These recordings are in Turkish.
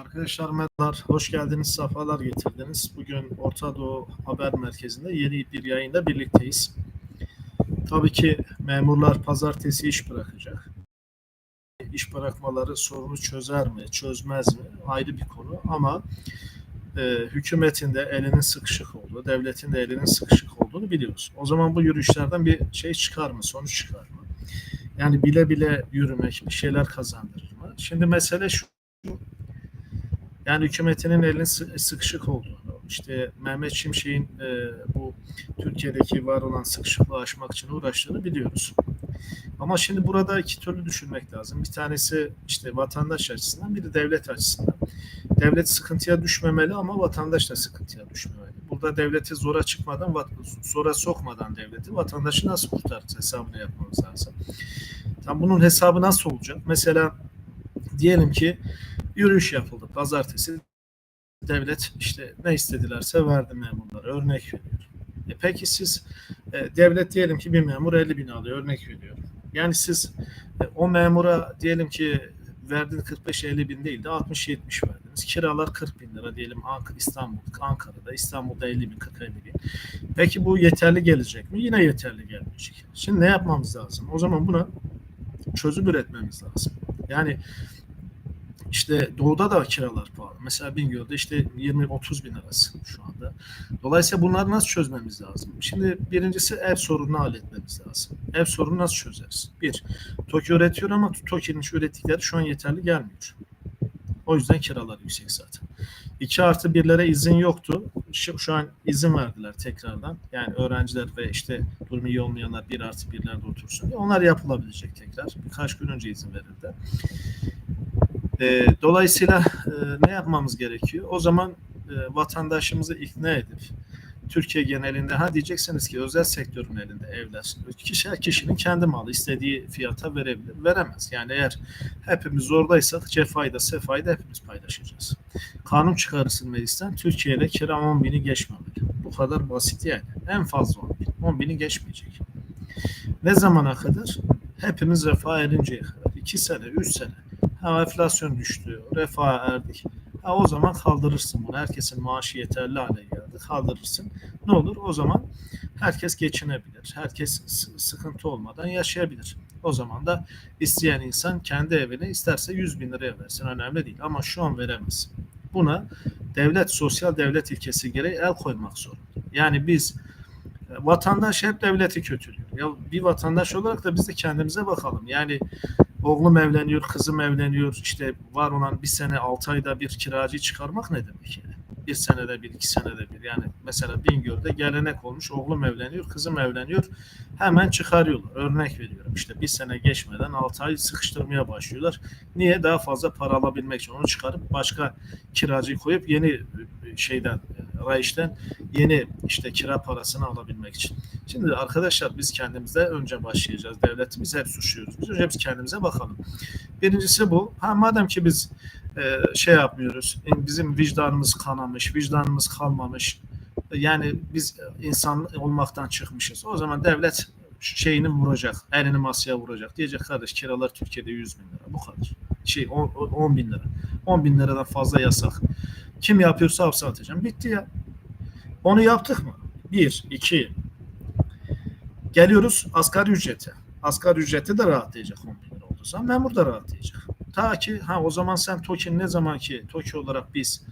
Arkadaşlar merhabalar, hoş geldiniz, sefalar getirdiniz. Bugün Orta Doğu Haber Merkezi'nde yeni bir yayında birlikteyiz. Tabii ki memurlar pazartesi iş bırakacak. İş bırakmaları sorunu çözer mi, çözmez mi ayrı bir konu ama e, hükümetin de elinin sıkışık olduğu, devletin de elinin sıkışık olduğunu biliyoruz. O zaman bu yürüyüşlerden bir şey çıkar mı, sonuç çıkar mı? Yani bile bile yürümek bir şeyler kazandırır mı? Şimdi mesele şu, yani hükümetinin elinin sı- sıkışık olduğunu, işte Mehmet Şimşek'in e, bu Türkiye'deki var olan sıkışıklığı aşmak için uğraştığını biliyoruz. Ama şimdi burada iki türlü düşünmek lazım. Bir tanesi işte vatandaş açısından, biri devlet açısından. Devlet sıkıntıya düşmemeli ama vatandaş da sıkıntıya düşmemeli. Burada devleti zora çıkmadan, zora sokmadan devleti vatandaşı nasıl kurtarırız hesabını yapmamız lazım. Tam bunun hesabı nasıl olacak? Mesela diyelim ki yürüyüş yapıldı pazartesi. Devlet işte ne istedilerse verdi memurlara. Örnek veriyorum. E peki siz e, devlet diyelim ki bir memur 50 bin alıyor. Örnek veriyorum. Yani siz e, o memura diyelim ki verdiğin 45-50 bin değil de 60-70 verdiniz. Kiralar 40 bin lira diyelim Ankara, İstanbul, Ankara'da, İstanbul'da 50 bin, 40-50 bin. Peki bu yeterli gelecek mi? Yine yeterli gelmeyecek. Şimdi ne yapmamız lazım? O zaman buna çözüm üretmemiz lazım. Yani işte doğuda da kiralar pahalı. Mesela Bingöl'de işte 20-30 bin arası şu anda. Dolayısıyla bunları nasıl çözmemiz lazım? Şimdi birincisi ev sorununu halletmemiz lazım. Ev sorunu nasıl çözeriz? Bir, TOKİ üretiyor ama TOKİ'nin ürettikleri şu an yeterli gelmiyor. O yüzden kiralar yüksek zaten. 2 artı birlere izin yoktu. Şu, şu an izin verdiler tekrardan. Yani öğrenciler ve işte durumu iyi olmayanlar 1 artı birlerde otursun diye. Onlar yapılabilecek tekrar. Birkaç gün önce izin verildi. E, dolayısıyla e, ne yapmamız gerekiyor? O zaman e, vatandaşımızı ikna edip Türkiye genelinde ha diyeceksiniz ki özel sektörün elinde evler. Kişi kişinin kendi malı istediği fiyata verebilir. Veremez. Yani eğer hepimiz zordaysak cefayı da sefayı da hepimiz paylaşacağız. Kanun çıkarırsın meclisten Türkiye'de kira 10 bini geçmemeli. Bu kadar basit yani. En fazla 10 bin. 10 bini geçmeyecek. Ne zamana kadar? Hepimiz refah erinceye kadar. 2 sene, 3 sene. Ha enflasyon düştü, refaha erdik. Ha o zaman kaldırırsın bunu. Herkesin maaşı yeterli hale geldi. Kaldırırsın. Ne olur? O zaman herkes geçinebilir. Herkes sıkıntı olmadan yaşayabilir. O zaman da isteyen insan kendi evini isterse 100 bin liraya versin. Önemli değil. Ama şu an veremez. Buna devlet, sosyal devlet ilkesi gereği el koymak zorunda. Yani biz e, vatandaş hep devleti kötülüyor. Ya bir vatandaş olarak da biz de kendimize bakalım. Yani oğlum evleniyor, kızım evleniyor. İşte var olan bir sene, altı ayda bir kiracı çıkarmak ne demek yani? Bir senede bir, iki senede bir. Yani mesela Bingöl'de gelenek olmuş. Oğlum evleniyor, kızım evleniyor. Hemen çıkarıyorlar. Örnek veriyorum. İşte bir sene geçmeden altı ay sıkıştırmaya başlıyorlar. Niye? Daha fazla para alabilmek için. Onu çıkarıp başka kiracıyı koyup yeni şeyden, rayişten yeni işte kira parasını alabilmek için. Şimdi arkadaşlar biz kendimize önce başlayacağız. Devletimiz hep suçluyoruz. Biz önce biz kendimize bakalım. Birincisi bu. Ha madem ki biz e, şey yapmıyoruz. e, Bizim vicdanımız kanamış, vicdanımız kalmamış. e, Yani biz insan olmaktan çıkmışız. O zaman devlet şeyini vuracak. Elini masaya vuracak. Diyecek kardeş kiralar Türkiye'de 100 bin lira. Bu kadar. Şey 10, 10 bin lira. 10 bin liradan fazla yasak. Kim yapıyorsa hapse atacağım. Bitti ya. Onu yaptık mı? Bir, iki. Geliyoruz asgari ücrete. Asgari ücreti de rahatlayacak 10 bin lira zaman memur da rahatlayacak. Ta ki ha o zaman sen TOKİ'nin ne zaman ki TOKİ olarak biz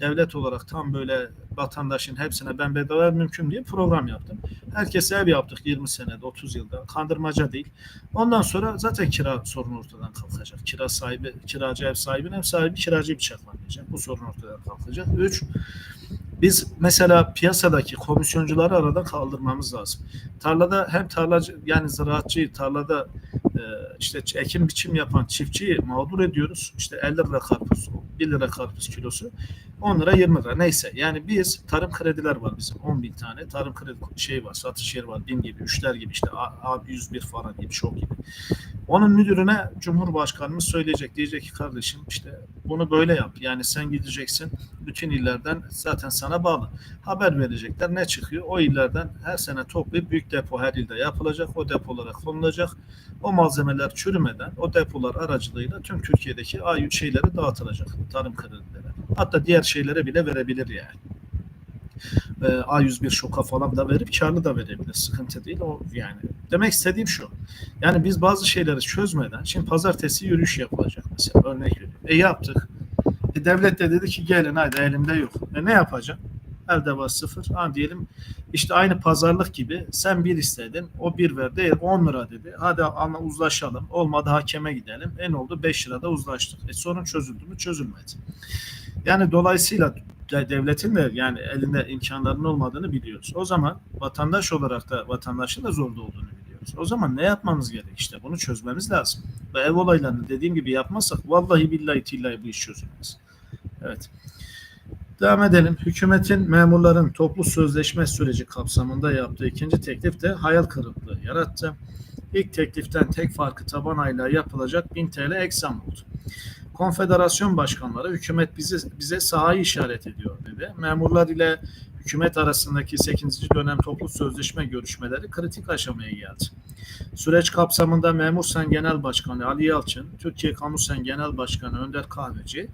devlet olarak tam böyle vatandaşın hepsine ben bedava mümkün diye program yaptım. Herkese ev yaptık 20 senede 30 yılda. Kandırmaca değil. Ondan sonra zaten kira sorunu ortadan kalkacak. Kira sahibi, kiracı ev sahibi, ev sahibi kiracıyı bıçaklamayacak. Bu sorun ortadan kalkacak. Üç, biz mesela piyasadaki komisyoncuları aradan kaldırmamız lazım. Tarlada hem tarlacı yani ziraatçıyı tarlada e, işte ekim biçim yapan çiftçiyi mağdur ediyoruz. İşte 50 lira karpuz, 1 lira karpuz kilosu, 10 lira 20 lira neyse. Yani biz tarım krediler var bizim 10 bin tane tarım kredi şey var satış yeri var bin gibi üçler gibi işte A, A101 falan gibi çok gibi. Onun müdürüne Cumhurbaşkanımız söyleyecek. Diyecek ki kardeşim işte bunu böyle yap. Yani sen gideceksin bütün illerden zaten sana bağlı. Haber verecekler. Ne çıkıyor? O illerden her sene toplayıp büyük depo her ilde yapılacak. O depolara konulacak. O malzemeler çürümeden o depolar aracılığıyla tüm Türkiye'deki A şeyleri dağıtılacak. Tarım kredileri. Hatta diğer şeylere bile verebilir yani. Ee, A101 şoka falan da verip karlı da verebilir. Sıkıntı değil o yani. Demek istediğim şu. Yani biz bazı şeyleri çözmeden şimdi pazartesi yürüyüş yapılacak mesela örnek veriyorum. E yaptık. E devlet de dedi ki gelin hadi elimde yok. E ne yapacağım? Elde var sıfır. Ha diyelim işte aynı pazarlık gibi sen bir istedin o bir verdi 10 lira dedi. Hadi ama uzlaşalım. Olmadı hakeme gidelim. En oldu 5 lirada uzlaştık. E sorun çözüldü mü? Çözülmedi. Yani dolayısıyla devletin de yani elinde imkanların olmadığını biliyoruz. O zaman vatandaş olarak da vatandaşın da zorda olduğunu biliyoruz. O zaman ne yapmamız gerek? İşte bunu çözmemiz lazım. Ve ev olaylarını dediğim gibi yapmazsak vallahi billahi tillahi bu iş çözülmez. Evet. Devam edelim. Hükümetin memurların toplu sözleşme süreci kapsamında yaptığı ikinci teklif de hayal kırıklığı yarattı. İlk tekliften tek farkı taban aylığa yapılacak 1000 TL ek oldu. Konfederasyon başkanları hükümet bize, bize sahayı işaret ediyor dedi. Memurlar ile hükümet arasındaki 8. dönem toplu sözleşme görüşmeleri kritik aşamaya geldi. Süreç kapsamında Memur Sen Genel Başkanı Ali Yalçın, Türkiye Kamu Sen Genel Başkanı Önder Kahveci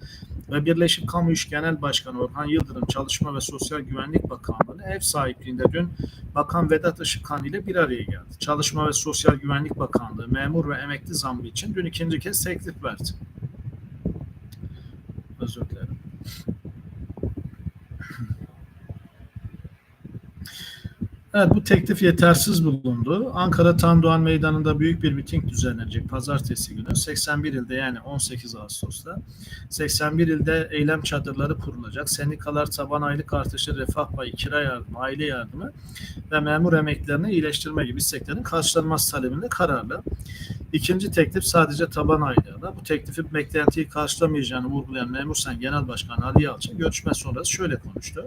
ve Birleşik Kamu İş Genel Başkanı Orhan Yıldırım Çalışma ve Sosyal Güvenlik Bakanlığı ev sahipliğinde dün Bakan Vedat Işıkhan ile bir araya geldi. Çalışma ve Sosyal Güvenlik Bakanlığı memur ve emekli zammı için dün ikinci kez teklif verdi. Özür dilerim. Evet bu teklif yetersiz bulundu. Ankara Tandoğan Meydanı'nda büyük bir miting düzenlenecek pazartesi günü. 81 ilde yani 18 Ağustos'ta 81 ilde eylem çadırları kurulacak. Sendikalar taban aylık artışı, refah payı, kira yardımı, aile yardımı ve memur emeklerini iyileştirme gibi isteklerin karşılanması talebinde kararlı. İkinci teklif sadece taban aylığına. Bu teklifin beklentiyi karşılamayacağını vurgulayan Memur Sen Genel Başkanı Ali Yalçın görüşme sonrası şöyle konuştu.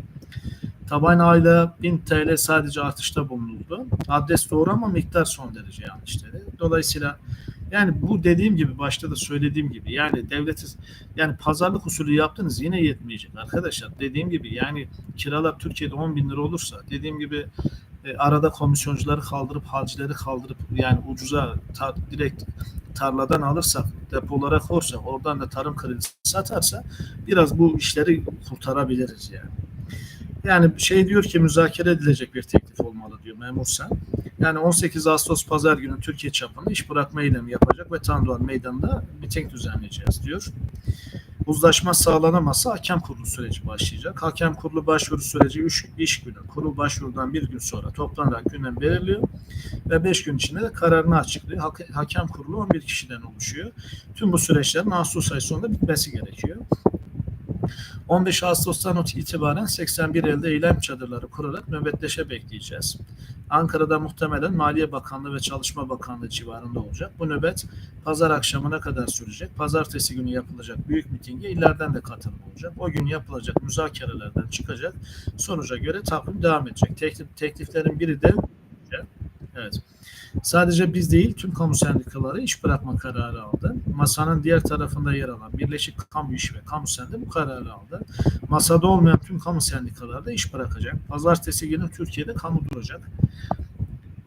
Taban aylığı 1000 TL sadece artışta bulunuldu. Adres doğru ama miktar son derece yanlış dedi. Dolayısıyla yani bu dediğim gibi başta da söylediğim gibi yani devleti yani pazarlık usulü yaptınız yine yetmeyecek arkadaşlar. Dediğim gibi yani kiralar Türkiye'de 10 bin lira olursa dediğim gibi e, arada komisyoncuları kaldırıp halcileri kaldırıp yani ucuza tar, direkt tarladan alırsak depolara korsak oradan da tarım kredisi satarsa biraz bu işleri kurtarabiliriz yani. Yani şey diyor ki müzakere edilecek bir teklif olmalı diyor memur sen. Yani 18 Ağustos pazar günü Türkiye çapında iş bırakma eylemi yapacak ve Tandoğan Meydanı'nda miting düzenleyeceğiz diyor. Uzlaşma sağlanamazsa hakem kurulu süreci başlayacak. Hakem kurulu başvuru süreci 3 iş günü. Kurul başvurudan bir gün sonra toplanarak gündem belirliyor ve 5 gün içinde de kararını açıklıyor. Hakem kurulu 11 kişiden oluşuyor. Tüm bu süreçlerin Ağustos ayı sonunda bitmesi gerekiyor. 15 Ağustos'tan itibaren 81 elde eylem çadırları kurarak nöbetleşe bekleyeceğiz. Ankara'da muhtemelen Maliye Bakanlığı ve Çalışma Bakanlığı civarında olacak. Bu nöbet pazar akşamına kadar sürecek. Pazartesi günü yapılacak büyük mitinge illerden de katılım olacak. O gün yapılacak müzakerelerden çıkacak. Sonuca göre takvim devam edecek. Teklif, tekliflerin biri de evet. Sadece biz değil tüm kamu sendikaları iş bırakma kararı aldı. Masanın diğer tarafında yer alan Birleşik Kamu İş ve Kamu Sen de bu kararı aldı. Masada olmayan tüm kamu sendikaları da iş bırakacak. Pazartesi günü Türkiye'de kamu duracak.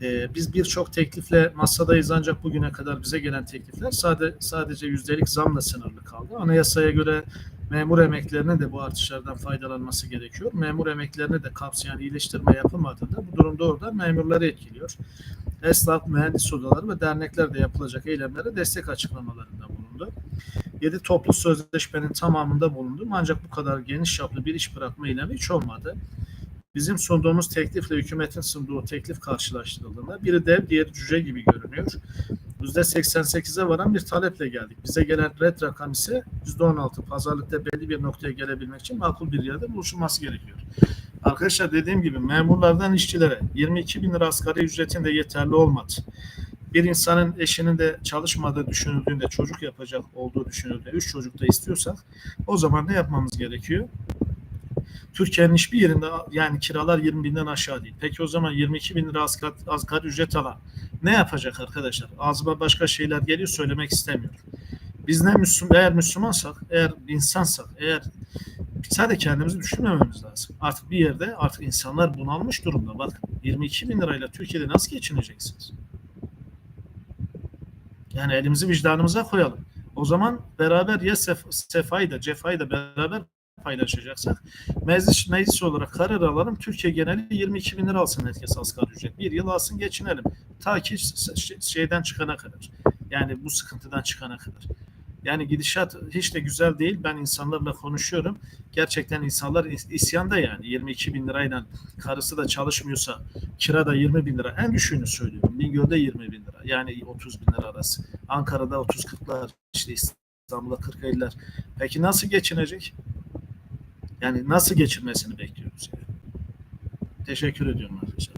Ee, biz birçok teklifle masadayız ancak bugüne kadar bize gelen teklifler sade, sadece yüzdelik zamla sınırlı kaldı. Anayasaya göre memur emeklerine de bu artışlardan faydalanması gerekiyor. Memur emeklerine de kapsayan iyileştirme yapılmadığında bu durumda orada memurları etkiliyor esnaf, mühendis odaları ve dernekler de yapılacak eylemlere destek açıklamalarında bulundu. 7 toplu sözleşmenin tamamında bulundum ancak bu kadar geniş çaplı bir iş bırakma eylemi hiç olmadı. Bizim sunduğumuz teklifle hükümetin sunduğu teklif karşılaştırıldığında biri dev diğeri cüce gibi görünüyor. %88'e varan bir taleple geldik. Bize gelen red rakam ise %16. Pazarlıkta belli bir noktaya gelebilmek için makul bir yerde buluşulması gerekiyor. Arkadaşlar dediğim gibi memurlardan işçilere 22 bin lira asgari ücretin de yeterli olmadı. Bir insanın eşinin de çalışmadığı düşünüldüğünde çocuk yapacak olduğu düşünüldüğünde 3 çocuk da istiyorsak o zaman ne yapmamız gerekiyor? Türkiye'nin hiçbir yerinde yani kiralar 20 binden aşağı değil. Peki o zaman 22 bin lira asgari, asgari ücret alan ne yapacak arkadaşlar? Ağzıma başka şeyler geliyor söylemek istemiyorum. Biz ne Müslüman, eğer Müslümansak, eğer insansak, eğer sadece kendimizi düşünmememiz lazım. Artık bir yerde artık insanlar bunalmış durumda. Bak 22 bin lirayla Türkiye'de nasıl geçineceksiniz? Yani elimizi vicdanımıza koyalım. O zaman beraber ya sef, sefayı da cefayı da beraber paylaşacaksak meclis, meclis olarak karar alalım. Türkiye geneli 22 bin lira alsın herkes asgari ücret. Bir yıl alsın geçinelim. Ta ki şeyden çıkana kadar. Yani bu sıkıntıdan çıkana kadar. Yani gidişat hiç de güzel değil. Ben insanlarla konuşuyorum. Gerçekten insanlar isyanda yani. 22 bin lirayla karısı da çalışmıyorsa kira da 20 bin lira. En düşüğünü söylüyorum. Bingöl'de 20 bin lira. Yani 30 bin lira arası. Ankara'da 30-40'lar. işte İstanbul'da 40-50'ler. Peki nasıl geçinecek? Yani nasıl geçirmesini bekliyoruz yani. Teşekkür ediyorum arkadaşlar.